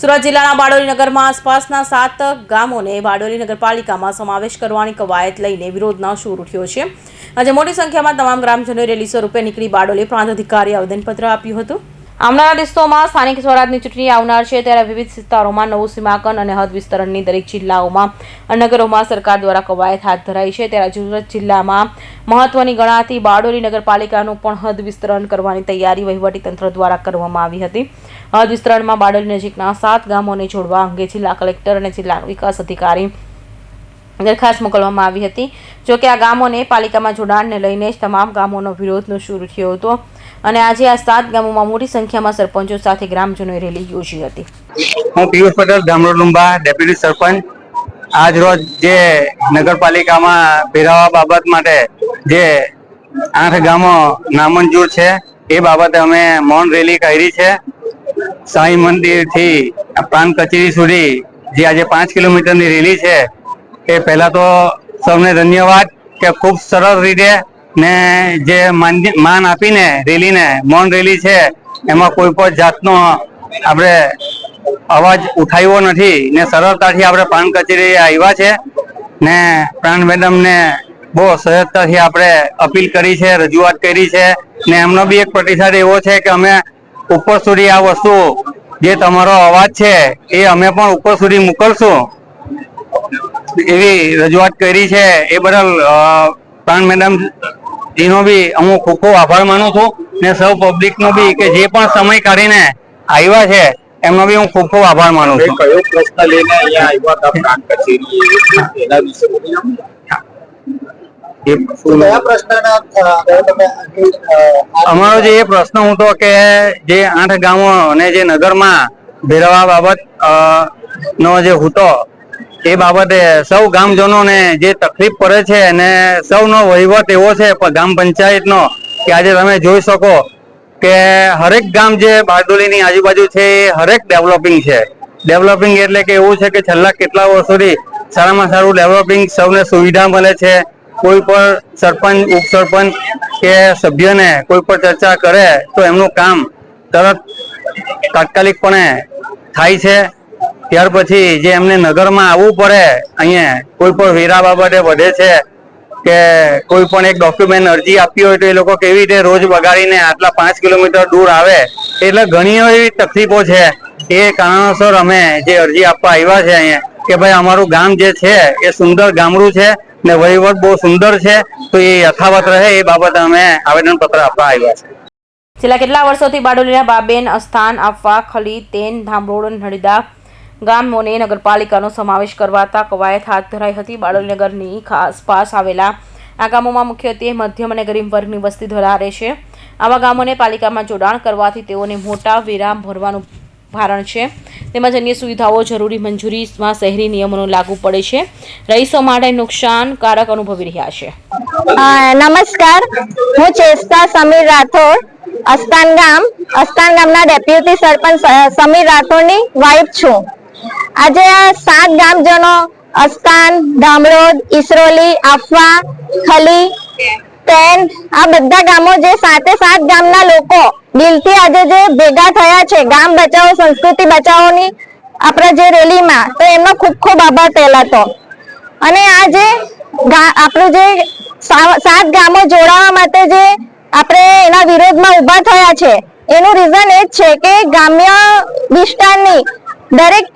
સુરત જિલ્લાના બારડોલી નગરમાં આસપાસના સાત ગામોને બારડોલી નગરપાલિકામાં સમાવેશ કરવાની કવાયત લઈને વિરોધનો સૂર ઉઠ્યો છે. આજે મોટી સંખ્યામાં તમામ ગ્રામજનોએ રેલી સ્વરૂપે નીકળી બારડોલી પ્રાંત અધિકારી આવેદનપત્ર આપ્યું હતું. આવનારા દિવસોમાં સ્થાનિક સ્વરાજની ચૂંટણી આવનાર છે ત્યારે વિવિધ વિસ્તારોમાં નવું સીમાંકન અને હદ વિસ્તરણની દરેક જિલ્લાઓમાં નગરોમાં સરકાર દ્વારા કવાયત હાથ ધરાઈ છે ત્યારે સુરત જિલ્લામાં મહત્વની ગણાતી બારડોલી નગરપાલિકાનું પણ હદ વિસ્તરણ કરવાની તૈયારી વહીવટીતંત્ર દ્વારા કરવામાં આવી હતી. હદ વિસ્તરણમાં બારડોલી નજીકના સાત ગામોને જોડવા અંગે જિલ્લા કલેક્ટર અને જિલ્લા વિકાસ અધિકારી દરખાસ્ત મોકલવામાં આવી હતી. જોકે આ ગામોને પાલિકામાં જોડાણને લઈને જ તમામ ગામોનો વિરોધનો શરૂ થયો હતો. અને આજે આ સાત ગામોમાં મોટી સંખ્યામાં સરપંચો સાથે ગ્રામજનોએ રેલી યોજી હતી. હું પિયુષ પટેલ ગામરોડ લુંબા, ડેપ્યુટી સરપંચ. આજ રોજ જે નગરપાલિકામાં ભેરાવા બાબત માટે જે આઠ ગામો નામંજૂર છે, એ બાબતે અમે મૌન રેલી કરી છે. સાંઈ મંદિરથી પ્રાંત કચેરી સુધી જે આજે પાંચ કિલોમીટરની રેલી છે, એ પહેલા તો સૌને ધન્યવાદ કે ખૂબ સરળ રીતે ને જે માન આપીને રેલીને, મૌન રેલી છે, એમાં કોઈ પણ જાતનો આપણે અવાજ ઉઠાવ્યો નથી ને સરળતાથી આપણે પ્રાણ કચેરી આવ્યા છે ને પ્રાણ મેડમને બહુ સહજતાથી આપણે અપીલ કરી છે, રજૂઆત કરી છે ને એમનો બી એક પ્રતિસાદ એવો છે કે અમે ઉપર સુધી આ વસ્તુ જે તમારો અવાજ છે એ અમે પણ ઉપર સુધી મોકલશું. એવી રજૂઆત કરી છે એ બદલ પ્રાણ મેડમ એનો બી હું ખૂબ ખૂબ આભાર માનું છું ને સૌ પબ્લિકનો બી કે જે પણ સમય કાઢીને આવ્યા છે એમનો બી હું ખૂબ ખૂબ આભાર માનું છું. કયો પ્રશ્ન લઈને અહીંયા આવ્યા હતા કચેરી એના વિશે? અમારો જે એ પ્રશ્ન હતો કે જે આઠ ગામો અને જે નગરમાં ભેરવા બાબત નો જે હતો એ બાબતે સૌ ગામજનોને જે તકલીફ પડે છે અને સૌનો વહીવટ એવો છે ગામ પંચાયતનો કે આજે તમે જોઈ શકો કે હરેક ગામ જે બારડોલીની આજુબાજુ છે એ હરેક ડેવલપિંગ છે. ડેવલપિંગ એટલે કે એવું છે કે છેલ્લા કેટલા વર્ષોથી સારામાં સારું ડેવલપિંગ સૌને સુવિધા મળે છે. કોઈ પણ સરપંચ, ઉપસરપંચ કે સભ્યને કોઈ પણ ચર્ચા કરે તો એમનું કામ તરત તાત્કાલિકપણે થાય છે. ત્યાર પછી જે એમને નગરમાં આવવું પડે, અહીંયા કોઈ પણ વેરા બાબતે વધે છે કે કોઈ પણ એક ડોક્યુમેન્ટ અરજી આપી હોય તો એ લોકો કેવી રીતે રોજ બગાડીને આટલા પાંચ કિલોમીટર દૂર આવે, એટલે ઘણી એવી તકલીફો છે. એ કારણોસર અમે જે અરજી આપવા આવ્યા છે અહીંયા, કે ભાઈ અમારું ગામ જે છે એ સુંદર ગામડું છે ને વહીવટ બહુ સુંદર છે, તો એ યથાવત રહે એ બાબતે અમે આવેદન પત્ર આપવા આવ્યા છે. છેલ્લા કેટલા વર્ષોથી બારડોલીના બાબેન અસ્થાન આપવા ખલી તેન ધામરોડ નડિદા ગામોને નગરપાલિકાનો સમાવેશ કરવાતા કવાયત હાથ ધરાઈ હતી. બાળનગરની નગરની આસપાસ આવેલા આ ગામોમાં મુખ્યત્વે મધ્યમ અને ગરીબ વર્ગની વસ્તી ધરાવે છે. આવા ગામોને પાલિકામાં જોડાણ કરવાથી તેઓને મોટા વિરામ ભરવાનું ભારણ છે. તેમજ અન્ય સુવિધાઓ જરૂરી મંજૂરીમાં શહેરી નિયમોનો લાગુ પડે છે. રહીશો માટે નુકસાનકારક અનુભવી રહ્યા છે. નમસ્કાર. હું ચેસ્તા સમીર રાઠોડ, અસ્તાન ગામ, અસ્તાન ગામના ડેપ્યુટી સરપંચ સમીર રાઠોડની વાઇફ છું. આજે આ સાત ગામજનો અસ્તાન ધામરોદ, ઈસરોલી આફવા ખલી તેન, આ બધા ગામો જે સાતે સાત ગામના લોકો દિલથી આજે જે ભેગા થયા છે, ગામ બચાવો, સંસ્કૃતિ બચાવોની, આપણા જે રેલીમાં, તો એમનો ખૂબ ખૂબ આભાર પહેલાતો અને આ જે આપણું જે સાત ગામો જોડાવા માટે જે આપણે એના વિરોધમાં ઊભા થયા છે, એનું રીઝન એ જ છે કે ગ્રામ્ય વિસ્તારની દરેક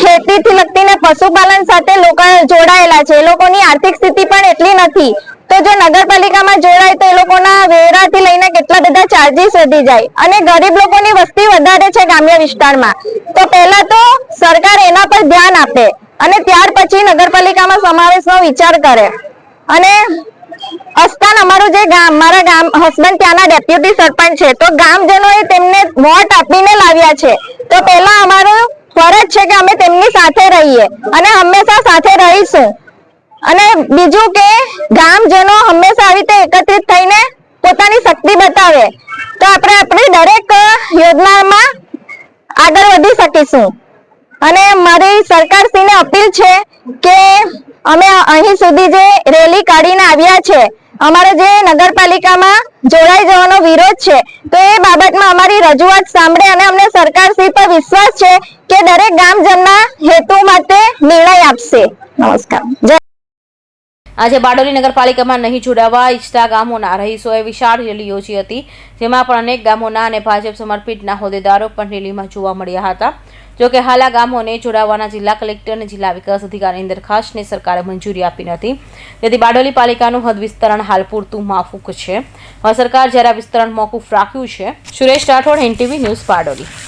ખેતીથી લગતી ને પશુપાલન સાથે લોકો જોડાયેલા છે. એ લોકોની આર્થિક સ્થિતિ પણ એટલી નથી. તો જો નગરપાલિકામાં જોડાય તો એ લોકોના વેરાથી લઈને કેટલા બધા ચાર્જીસ વધી જાય. અને ગરીબ લોકોની વસ્તી વધારે છે ગ્રામ્ય વિસ્તારમાં. તો પહેલા તો સરકાર એના પર ધ્યાન આપે અને ત્યાર પછી નગરપાલિકામાં સમાવેશનો વિચાર કરે. અને અસ્તાન અમારું જે ગામ, મારા ગામ હસબન્ડ ત્યાંના ડેપ્યુટી સરપંચ છે. તો ગામજનોએ તેમને વોટ આપીને લાવ્યા છે. તો પહેલા અમારો ફરજ છે કે અમે તેમની સાથે રહીએ અને હંમેશા સાથે રહીશું. અને બીજું કે ગામજનો હંમેશા આવી રીતે એકત્રિત થઈને પોતાની શક્તિ બતાવે. તો આપણે આપણી દરેક યોજનામાં આગળ વધી શકીશું. અને મારી સરકારશ્રીને અપીલ છે કે અમે અહીં સુધી જે રેલી કાઢીને આવ્યા છે અમારો જે નગરપાલિકામાં જોડાઈ જવાનો વિરોધ છે, તો એ બાબતમાં અમારી રજૂઆત સાંભળે અને અમને સરકારશ્રી પર વિશ્વાસ છે કે દરેક ગામજનના હેતુ માટે નિર્ણય આપશે. નમસ્કાર. આજે બારડોલી નગરપાલિકામાં નહીં જોડાવા ઈચ્છતા ગામોના રહીશોએ વિશાળ રેલી યોજી હતી, જેમાં પણ અનેક ગામોના અને ભાજપ સમર્પિતના હોદ્દેદારો પણ રેલીમાં જોવા મળ્યા હતા. જોકે હાલ ગામોને જોડાવાના જિલ્લા કલેક્ટર અને જિલ્લા વિકાસ અધિકારીની દરખાસ્તને સરકારે મંજૂરી આપી નથી. તેથી બારડોલી પાલિકાનું હદ વિસ્તરણ હાલ પૂરતું માફૂક છે. હવે સરકાર જ્યારે વિસ્તરણ મોકૂફ રાખ્યું છે, સુરેશ રાઠોડ, એનટીવી ન્યૂઝ બારડોલી.